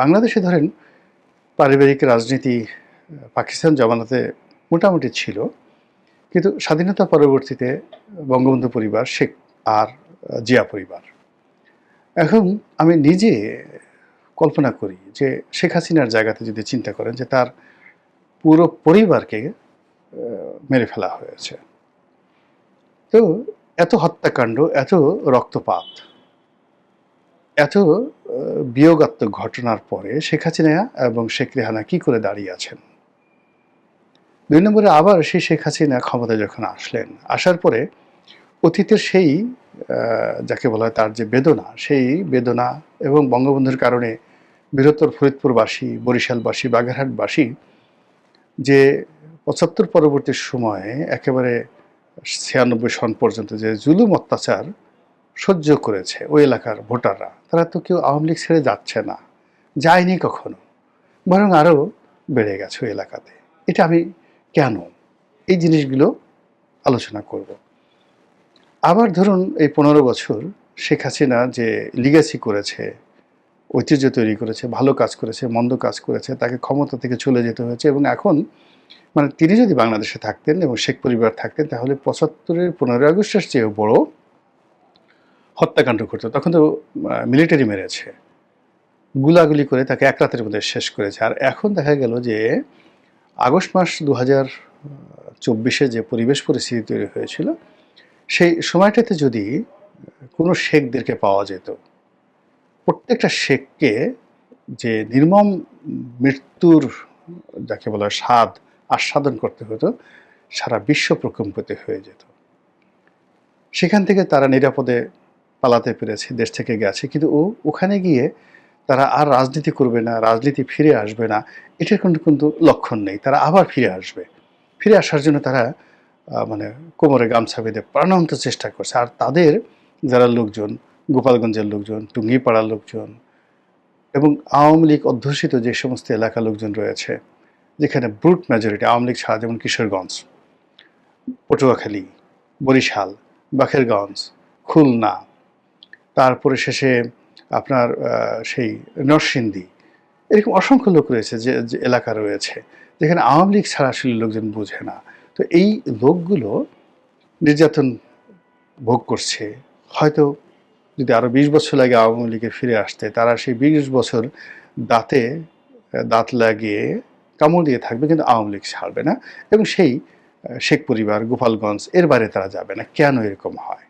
বাংলাদেশে ধরেন পারিবারিক রাজনীতি পাকিস্তান জমানাতে মোটামুটি ছিল, কিন্তু স্বাধীনতা পরবর্তীতে বঙ্গবন্ধু পরিবার, শেখ আর জিয়া পরিবার। এখন আমি নিজে কল্পনা করি যে শেখ হাসিনার জায়গাতে যদি চিন্তা করেন যে তার পুরো পরিবারকে মেরে ফেলা হয়েছে। তো এত হত্যাকাণ্ড, এত রক্তপাত, এত বিয়োগাত্মক ঘটনার পরে শেখ হাসিনা এবং শেখ রেহানা কি করে দাঁড়িয়ে আছেন? দুই নম্বরে আবার সেই শেখ হাসিনা ক্ষমতায় যখন আসলেন, আসার পরে অতীতের সেই যাকে বলা হয় তার যে বেদনা, সেই বেদনা এবং বঙ্গবন্ধুর কারণে বৃহত্তর ফরিদপুরবাসী, বরিশালবাসী, বাগেরহাটবাসী যে পঁচাত্তর পরবর্তী সময়ে একেবারে ছিয়ানব্বই সন পর্যন্ত যে জুলুম অত্যাচার সহ্য করেছে ওই এলাকার ভোটাররা। তারা তো কেউ আওয়ামী লীগ ছেড়ে যাচ্ছে না, যায়নি কখনো। বরং আরও বেড়ে গেছে ওই এলাকাতে। এটা আমি কেন? এই জিনিসগুলো আলোচনা করব। আবার ধরুন এই পনেরো বছর শেখ হাসিনা যে লিগাসি করেছে, ঐতিহ্য তৈরি করেছে, ভালো কাজ করেছে, মন্দ কাজ করেছে, তাকে ক্ষমতা থেকে চলে যেতে হয়েছে এবং এখন মানে তিনি যদি বাংলাদেশে থাকতেন এবং শেখ পরিবার থাকতেন, তাহলে পঁচাত্তরের পনেরোই আগস্টের চেয়েও বড় হত্যাকাণ্ড করতো তখন তো মিলিটারি মেরেছে। গুলাগুলি করে তাকে এক রাতের মধ্যে শেষ করেছে। আর এখন দেখা গেল যে, আগস্ট মাস দু হাজার চব্বিশে যে পরিবেশ পরিস্থিতি তৈরি হয়েছিল, সেই সময়টাতে যদি কোনো শেখদেরকে পাওয়া যেত, প্রত্যেকটা শেখকে যে নির্মম মৃত্যুর, যাকে বলা হয় স্বাদ, আস্বাদন করতে হতো, সারা বিশ্ব প্রকম্পিত হয়ে যেত। সেখান থেকে তারা নিরাপদে পালাতে পেরেছে, দেশ থেকে গেছে। কিন্তু ও ওখানে গিয়ে তারা আর রাজনীতি করবে না, রাজনীতি ফিরে আসবে না, এটার কিন্তু কিন্তু লক্ষণ নেই। তারা আবার ফিরে আসবে। ফিরে আসার জন্য তারা মানে কোমরে গামছা বেঁধে প্রাণান্ত চেষ্টা করছে। আর তাদের যারা লোকজন, গোপালগঞ্জের লোকজন, টুঙ্গিপাড়ার লোকজন এবং আওয়ামী লীগ অধ্যুষিত যে সমস্ত এলাকা লোকজন রয়েছে, যেখানে ব্রুট মেজরিটি আওয়ামী লীগ ছাড়া যেমন কিশোরগঞ্জ, পটুয়াখালী, বরিশাল বাখেরগঞ্জ খুলনা তারপরে শেষে আপনার সেই নরসিংদী। এরকম অসংখ্য লোক রয়েছে যে যে এলাকা রয়েছে, যেখানে আওয়ামী লীগ ছাড়া আসলে লোকজন বোঝে না। তো এই লোকগুলো নির্যাতন ভোগ করছে। হয়তো যদি আরও বিশ বছর লাগে আওয়ামী লীগে ফিরে আসতে, তারা সেই বিশ বছর দাঁতে দাঁত লাগিয়ে কামড় দিয়ে থাকবে, কিন্তু আওয়ামী লীগ ছাড়বে না। এবং সেই শেখ পরিবার গোপালগঞ্জ, এর বাইরে তারা যাবে না। কেন এরকম হয়?